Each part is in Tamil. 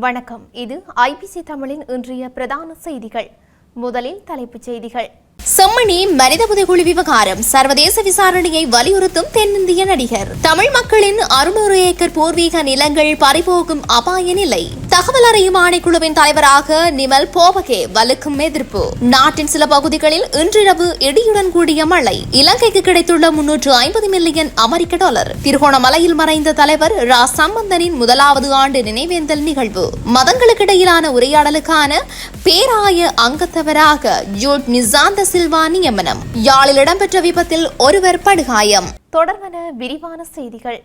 வணக்கம். இது ஐபிசி தமிழின் இன்றைய பிரதான செய்திகள். முதலில் தலைப்புச் செய்திகள். செம்மணி மனித புதைகுழி விவகாரம். சர்வதேச விசாரணையை வலியுறுத்தும் தென்னிந்திய நடிகர். தமிழ் மக்களின் அறுநூறு ஏக்கர் பூர்வீக நிலங்கள் பறிபோகும் அபாய நிலை. தகவல் அறியும் ஆணைக்குழுவின் தலைவராக நிமல் போபகே வலுக்கும் எதிர்ப்பு. நாட்டின் சில பகுதிகளில் இன்றிரவு இடியுடன் கூடிய மழை. இலங்கைக்கு கிடைத்துள்ள முன்னூற்று ஐம்பது மில்லியன் அமெரிக்க டாலர். திருகோணமலையில் மறைந்த தலைவர் ரா. சம்பந்தனின் முதலாவது ஆண்டு நினைவேந்தல் நிகழ்வு. மதங்களுக்கிடையிலான உரையாடலுக்கான பேராய அங்கத்தவராக ஜூட் நிசாந்த சில்வா நியமனம். யாழில் இடம்பெற்ற விபத்தில் ஒருவர் படுகாயம். தொடர்வன விரிவான செய்திகள்.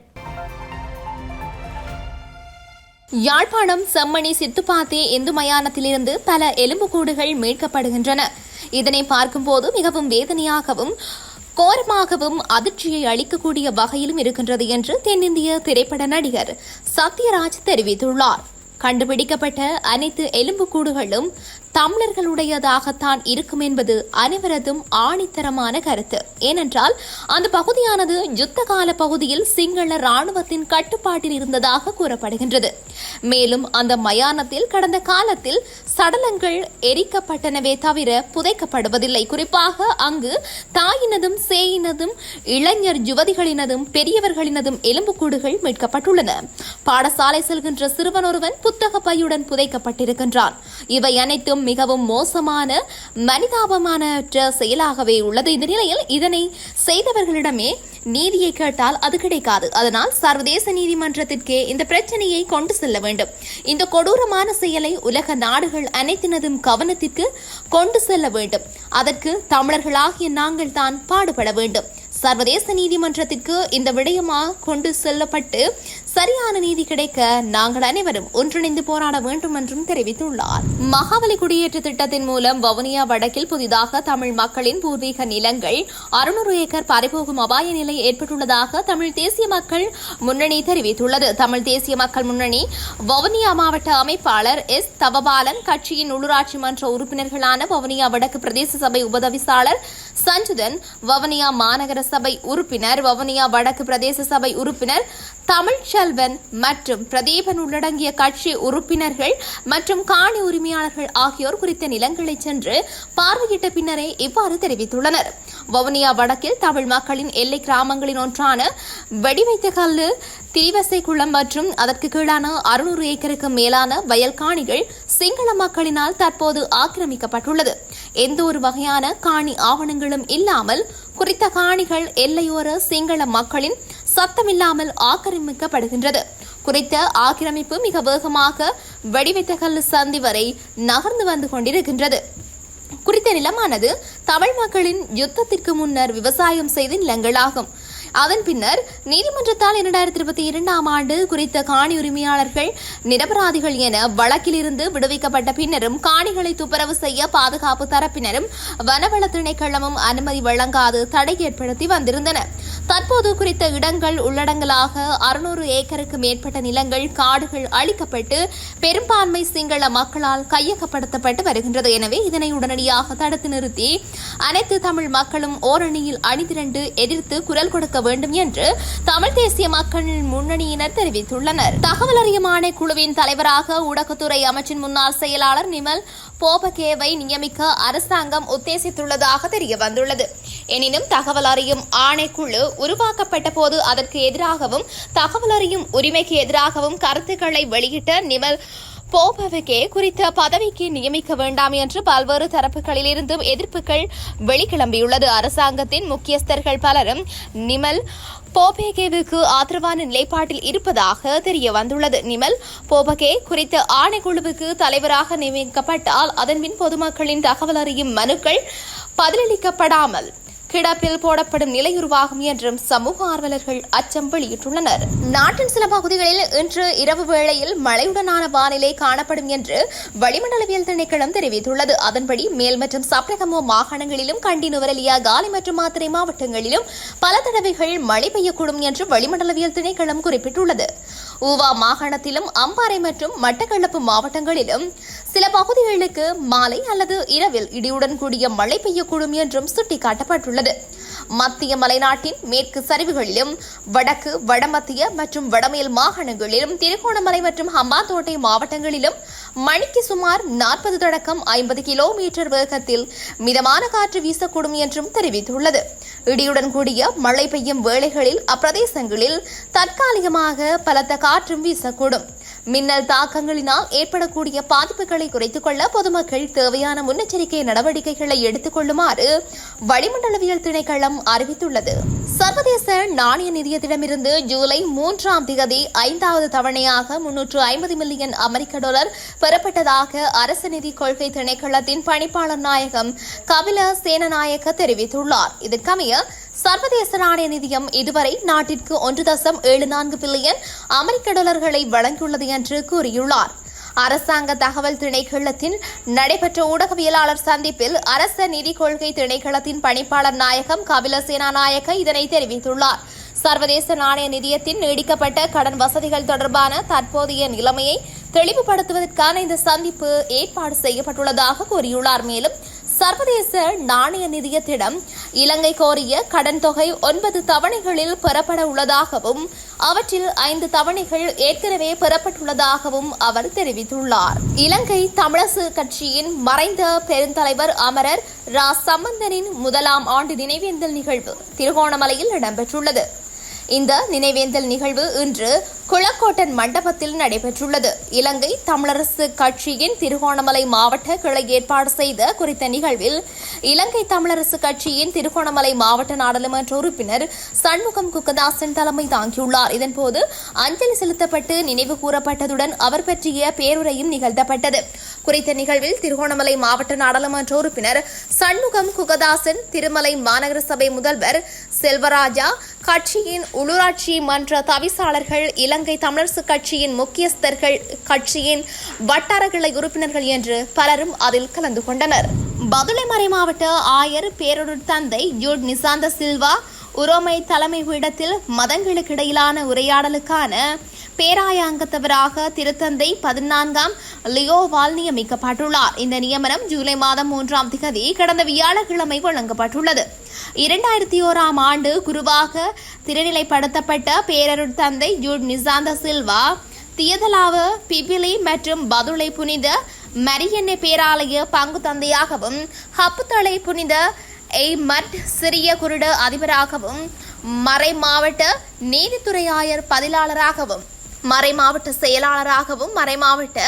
யாழ்ப்பாணம் செம்மணி சித்துப்பாத்தி இந்து மயானத்திலிருந்து பல எலும்புக்கூடுகள் மீட்கப்படுகின்றன. இதனை பார்க்கும்போது மிகவும் வேதனையாகவும் கோரமாகவும் அதிர்ச்சியை அளிக்கக்கூடிய வகையிலும் இருக்கின்றது என்று தென்னிந்திய திரைப்பட நடிகர் சத்யராஜ் தெரிவித்துள்ளார். கண்டுபிடிக்கப்பட்ட அனைத்து எலும்புக்கூடுகளும் தமிழர்களுடையதாகத்தான் இருக்கும் என்பது அனைவரதும் ஆணித்தரமான கருத்து. ஏனென்றால் அந்த பகுதியானது யுத்த கால பகுதியில் சிங்கள ராணுவத்தின் கட்டுப்பாட்டில் இருந்ததாக கூறப்படுகின்றது. மேலும் அந்த மயானத்தில் கடந்த காலத்தில் சடலங்கள் எரிக்கப்பட்டனவே தவிர புதைக்கப்படுவதில்லை. குறிப்பாக அங்கு தாயினதும் சேயினதும் இளைஞர் யுவதிகளினதும் பெரியவர்களினதும் எலும்புக்கூடுகள் மீட்கப்பட்டுள்ளன. பாடசாலை செல்கின்ற சிறுவன் ஒருவன் புத்தக பையுடன் புதைக்கப்பட்டிருக்கின்றான். இவை அனைத்தும் மிகவும் மோசமான மனிதாபமானற்ற செயலாகவே உள்ளது. இந்த நிலையில் இதனை செய்தவர்களிடமே நீதியை கேட்டால் அது கிடைக்காது. அதனால் சர்வதேச நீதிமன்றத்திற்கே இந்த பிரச்சனையை கொண்டு செல்ல வேண்டும். இந்த கொடூரமான செயலை உலக நாடுகள் அனைத்தினதும் கவனத்திற்கு கொண்டு செல்ல வேண்டும். அதற்கு தமிழர்களாகிய நாங்கள் தான் பாடுபட வேண்டும். சர்வதேச நீதிமன்றத்திற்கு இந்த விடயமா கொண்டு செல்லப்பட்டு சரியான நீதி கிடைக்க நாங்கள் அனைவரும் ஒன்றிணைந்து போராட வேண்டும் என்றும் தெரிவித்துள்ளார். மகாபலி குடியேற்ற திட்டத்தின் மூலம் வவுனியா வடக்கில் புதிதாக தமிழ் மக்களின் பூர்வீக நிலங்கள் அறுநூறு ஏக்கர் பறிபோகும் அபாய நிலை ஏற்பட்டுள்ளதாக தமிழ் தேசிய மக்கள் முன்னணி தெரிவித்துள்ளது. தமிழ் தேசிய மக்கள் முன்னணி வவுனியா மாவட்ட அமைப்பாளர் எஸ். தவபாலன் கட்சியின் உள்ளூராட்சி மன்ற உறுப்பினர்களான வவுனியா வடக்கு பிரதேச சபை உபதவிசாளர் சஞ்சுதன் வவுனியா மாநகர சபை உறுப்பினர் வவுனியா வடக்கு பிரதேச சபை உறுப்பினர் தமிழ்ச்செல்வன் மற்றும் பிரதீபன் உள்ளடங்கிய கட்சி உறுப்பினர்கள் மற்றும் காணி உரிமையாளர்கள் ஆகியோர் குறித்த நிலங்களை சென்று பார்வையிட்ட பின்னரே இவ்வாறு தெரிவித்துள்ளனர். வவுனியா வடக்கில் தமிழ் மக்களின் எல்லை கிராமங்களின் ஒன்றான வெடிவைத்த கல்லு திரிவசைக்குளம் மற்றும் அதற்கு கீழான அறுநூறு ஏக்கருக்கு மேலான வயல் காணிகள் சிங்கள மக்களினால் தற்போது ஆக்கிரமிக்கப்பட்டுள்ளது. எந்த ஒரு வகையான காணி ஆவணங்களும் இல்லாமல் குறித்த காணிகள் எல்லையோர சிங்கள மக்களின் சத்தமில்லாமல் ஆக்கிரமிக்கப்படுகின்றது. குறித்த ஆக்கிரமிப்பு மிக வேகமாக வெடிவைத்தகல் சந்தி வரை நகர்ந்து வந்து கொண்டிருக்கின்றது. குறித்த நிலமானது தமிழ் மக்களின் யுத்தத்திற்கு முன்னர் விவசாயம் செய்த நிலங்களாகும். அதன் பின்னர் நீதிமன்றத்தால் இரண்டாயிரத்தி இருபத்தி இரண்டாம் ஆண்டு குறித்த காணி உரிமையாளர்கள் நிரபராதிகள் என வழக்கிலிருந்து விடுவிக்கப்பட்ட பின்னரும் காணிகளை துப்புரவு செய்ய பாதுகாப்பு தரப்பினரும் வனவள திணைக்களமும் அனுமதி வழங்காது தடை ஏற்படுத்தி வந்திருந்தனர் தற்போது குறித்த இடங்கள் உள்ளடங்கலாக அறுநூறு ஏக்கருக்கு மேற்பட்ட நிலங்கள் காடுகள் அழிக்கப்பட்டு பெரும்பான்மை சிங்கள மக்களால் கையகப்படுத்தப்பட்டு வருகின்றது. எனவே இதனை உடனடியாக தடுத்து நிறுத்தி அனைத்து தமிழ் மக்களும் ஓரணியில் அணிதிரண்டு எதிர்த்து குரல் கொடுக்க வேண்டும் என்று தமிழ் தேசிய மக்கள் முன்னணியினர் தெரிவித்துள்ளனர். தகவல் அறியும் ஆணைக்குழுவின் தலைவராக ஊடகத்துறை அமைச்சின் முன்னாள் செயலாளர் நிமல் போபகேவை நியமிக்க அரசாங்கம் உத்தேசித்துள்ளதாக தெரிய வந்துள்ளது எனினும் தகவல் அறியும் ஆணைக்குழு உருவாக்கப்பட்ட போது அதற்கு எதிராகவும் தகவல் அறியும் உரிமைக்கு எதிராகவும் கருத்துக்களை வெளியிட்ட நிமல் போபவுக்கே குறித்த பதவிக்கு நியமிக்க வேண்டாம் என்று பல்வேறு தரப்புகளிலிருந்தும் எதிர்ப்புகள் வெளிக்கிளம்பியுள்ளது. அரசாங்கத்தின் முக்கியஸ்தர்கள் பலரும் நிமல் போபேகேவுக்கு ஆதரவான நிலைப்பாட்டில் இருப்பதாக தெரிய வந்துள்ளது நிமல் போபகே குறித்த ஆணைக்குழுவுக்கு தலைவராக நியமிக்கப்பட்டால் அதன்பின் பொதுமக்களின் தகவல் அறியும் மனுக்கள் பதிலளிக்கப்படாமல் கிடப்பில் போடப்படும் நிலை உருவாகும் என்றும் சமூக ஆர்வலர்கள் அச்சம் வெளியிட்டுள்ளனர். நாட்டின் சில பகுதிகளில் இன்று இரவு வேளையில் மழையுடனான வானிலை காணப்படும் என்று வளிமண்டலவியல் திணைக்களம் தெரிவித்துள்ளது. அதன்படி மேல் மற்றும் சப்ரகமோ மாகாணங்களிலும் கண்டி நுவரலியா காலி மற்றும் மாத்திரை மாவட்டங்களிலும் பல தடவைகள் மழை பெய்யக்கூடும் என்று வளிமண்டலவியல் திணைக்களம் குறிப்பிட்டுள்ளது. ஊவா மாகாணத்திலும் அம்பாறை மற்றும் மட்டக்களப்பு மாவட்டங்களிலும் சில பகுதிகளுக்கு மாலை அல்லது இரவில் இடியுடன் கூடிய மழை பெய்யக்கூடும் என்றும் சுட்டிக்காட்டப்பட்டுள்ளது. மத்திய மலைநாட்டின் மேற்கு சரிவுகளிலும் வடக்கு வடமத்திய மற்றும் வடமேல் மாகாணங்களிலும் திருகோணமலை மற்றும் ஹம்பாந்தோட்டை மாவட்டங்களிலும் மணிக்கு சுமார் நாற்பது தொடக்கம் ஐம்பது கிலோமீட்டர் வேகத்தில் மிதமான காற்று வீசக்கூடும் என்றும் தெரிவித்துள்ளது. இடியுடன் கூடிய மழை பெய்யும் வேளைகளில் அப்பிரதேசங்களில் தற்காலிகமாக பலத்த காற்றும் வீசக்கூடும். மின்னல் தாக்கங்களினால் ஏற்படக்கூடிய பாதிப்புகளை குறைத்துக் கொள்ள பொதுமக்கள் தேவையான முன்னெச்சரிக்கை நடவடிக்கைகளை எடுத்துக் கொள்ளுமாறு வளிமண்டலவியல் திணைக்களம் அறிவித்துள்ளது. சர்வதேச நாணய நிதியத்திடமிருந்து ஜூலை மூன்றாம் தேதி ஐந்தாவது தவணையாக முன்னூற்று ஐம்பது மில்லியன் அமெரிக்க டாலர் பெறப்பட்டதாக அரசு நிதி கொள்கை திணைக்களத்தின் பணிப்பாளர் நாயகம் கபில சேனநாயக்க தெரிவித்துள்ளார். இதற்கமைய சர்வதேச நாணய நிதியம் இதுவரை நாட்டிற்கு ஒன்று தசம் ஏழு நான்கு பில்லியன் அமெரிக்க டாலர்களை வழங்கியுள்ளது என்று கூறியுள்ளார். அரசாங்க தகவல் திணைக்களத்தின் நடைபெற்ற ஊடகவியலாளர் சந்திப்பில் அரச நிதி கொள்கை திணைக்களத்தின் பணிப்பாளர் நாயகம் கபிலசேனா நாயக இதனை தெரிவித்துள்ளார். சர்வதேச நாணய நிதியத்தின் நீடிக்கப்பட்ட கடன் வசதிகள் தொடர்பான தற்போதைய நிலைமையை தெளிவுபடுத்துவதற்கான இந்த சந்திப்பு ஏற்பாடு செய்யப்பட்டுள்ளதாக கூறியுள்ளார். மேலும் சர்வதேச நாணய நிதியத்திடம் இலங்கை கோரிய கடன் தொகை ஒன்பது தவணைகளில் பெறப்பட உள்ளதாகவும் அவற்றில் ஐந்து தவணைகள் ஏற்கனவே பெறப்பட்டுள்ளதாகவும் அவர் தெரிவித்துள்ளார். இலங்கை தமிழரசு கட்சியின் மறைந்த பெருந்தலைவர் அமரர் ரா. சம்பந்தனின் முதலாம் ஆண்டு நினைவேந்தல் நிகழ்வு திருகோணமலையில் இடம்பெற்றுள்ளது. இந்த நினைவேந்தல் நிகழ்வு இன்று குளக்கோட்டன் மண்டபத்தில் நடைபெற்றுள்ளது. இலங்கை தமிழரசு கட்சியின் திருகோணமலை மாவட்ட கிளை ஏற்பாடு செய்த குறித்த நிகழ்வில் இலங்கை தமிழரசு கட்சியின் திருகோணமலை மாவட்ட நாடாளுமன்ற உறுப்பினர் சண்முகம் குக்கதாசன் தலைமை தாங்கியுள்ளார். இதன்போது அஞ்சலி செலுத்தப்பட்டு நினைவு கூறப்பட்டதுடன் அவர் பற்றிய பேருரையும் நிகழ்த்தப்பட்டது. குறித்த நிகழ்வில் திருகோணமலை மாவட்ட நாடாளுமன்ற உறுப்பினர் சண்முகம் குகதாசன் திருமலை மாநகர சபை முதல்வர் செல்வராஜா கட்சியின் உள்ளூராட்சி மன்ற தவிசாளர்கள் இலங்கை தமிழரசு கட்சியின் முக்கியஸ்தர்கள் கட்சியின் வட்டார கிளை உறுப்பினர்கள் என்று பலரும் அதில் கலந்து கொண்டனர். பதுளைமறை மாவட்ட ஆயர் பேரொருள் தந்தை ஜூட் நிசாந்த சில்வா உரோமை தலைமை பீடத்தில் மதங்களுக்கிடையிலான உரையாடலுக்கான பேராயங்கத்தவராக திருத்தந்தை பதினான்காம் லியோவால் நியமிக்கப்பட்டுள்ளார். இந்த நியமனம் ஜூலை மாதம் மூன்றாம் திகதி கடந்த வியாழக்கிழமை வழங்கப்பட்டுள்ளது. இரண்டாயிரத்தி ஓராம் ஆண்டு குருவாக திருநிலைப்படுத்தப்பட்ட பேரருட் தந்தை ஜூட் நிசாந்த சில்வா தியதலாவ பிபிலி மற்றும் பதுளை புனித மரியன்னை பேராலய பங்கு தந்தையாகவும் ஹப்புத்தலை புனித எய்மட் சிறிய குருட அதிபராகவும் மறை மாவட்ட நீதித்துறை ஆயர் பதிலாளராகவும் மறைமாவட்ட செயலாளராகவும் மறைமாவட்ட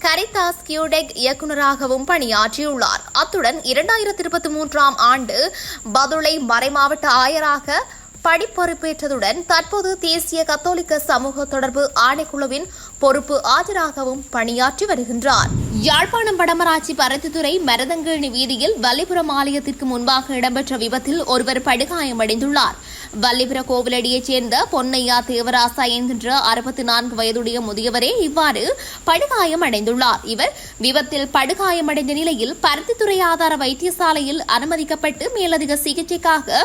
கரிதாஸ் கியூடெக் இயக்குநராகவும் பணியாற்றியுள்ளார். அத்துடன் இரண்டாயிரத்தி இருபத்தி மூன்றாம் ஆண்டு பதுளை மறைமாவட்ட ஆயராக படிப்பொறுப்பேற்றதுடன் தற்போது தேசிய கத்தோலிக்க சமூக தொடர்பு ஆணைக்குழுவின் பொறுப்பு ஆஜராகவும் பணியாற்றி வருகின்றார். யாழ்ப்பாணம் வடமராட்சி பருத்தித்துறை மரதங்கேணி வீதியில் வல்லிபுரம் ஆலயத்திற்கு முன்பாக இடம்பெற்ற விபத்தில் ஒருவர் படுகாயமடைந்துள்ளார். வல்லிபுர கோவிலடியைச் சேர்ந்த பொன்னையா தேவராசா என்கின்ற அறுபத்தி நான்கு வயதுடைய முதியவரே இவ்வாறு படுகாயம் அடைந்துள்ளார் இவர் விபத்தில் படுகாயமடைந்த நிலையில் பருத்தித்துறை ஆதார வைத்தியசாலையில் அனுமதிக்கப்பட்டு மேலதிக சிகிச்சைக்காக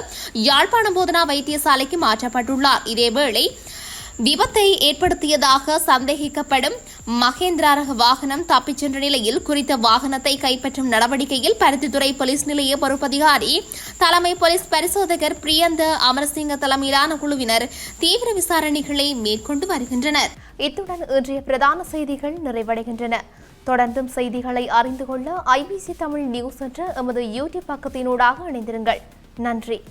யாழ்ப்பாணம் போதனா வைத்தியசாலைக்கு மாற்றப்பட்டுள்ளார். இதேவேளை விபத்தை ஏற்படுத்தியதாக சந்தேகிக்கப்படும் மகேந்திரா ரக வாகனம் தப்பிச் சென்ற நிலையில் குறித்த வாகனத்தை கைப்பற்றும் நடவடிக்கையில் பருத்தித்துறை போலீஸ் நிலைய பொறுப்பதிகாரி தலைமை போலீஸ் பரிசோதகர் பிரியந்த அமரசிங்க தலைமையிலான குழுவினர் தீவிர விசாரணைகளை மேற்கொண்டு வருகின்றனர். இத்துடன் இன்றைய பிரதான செய்திகள் நிறைவடைகின்றன. தொடர்ந்தும் செய்திகளை அறிந்து கொள்ள ஐபிசி தமிழ் நியூஸ் என்ற எமது யூடியூப் பக்கத்தினூடாக இணைந்திருங்கள். நன்றி.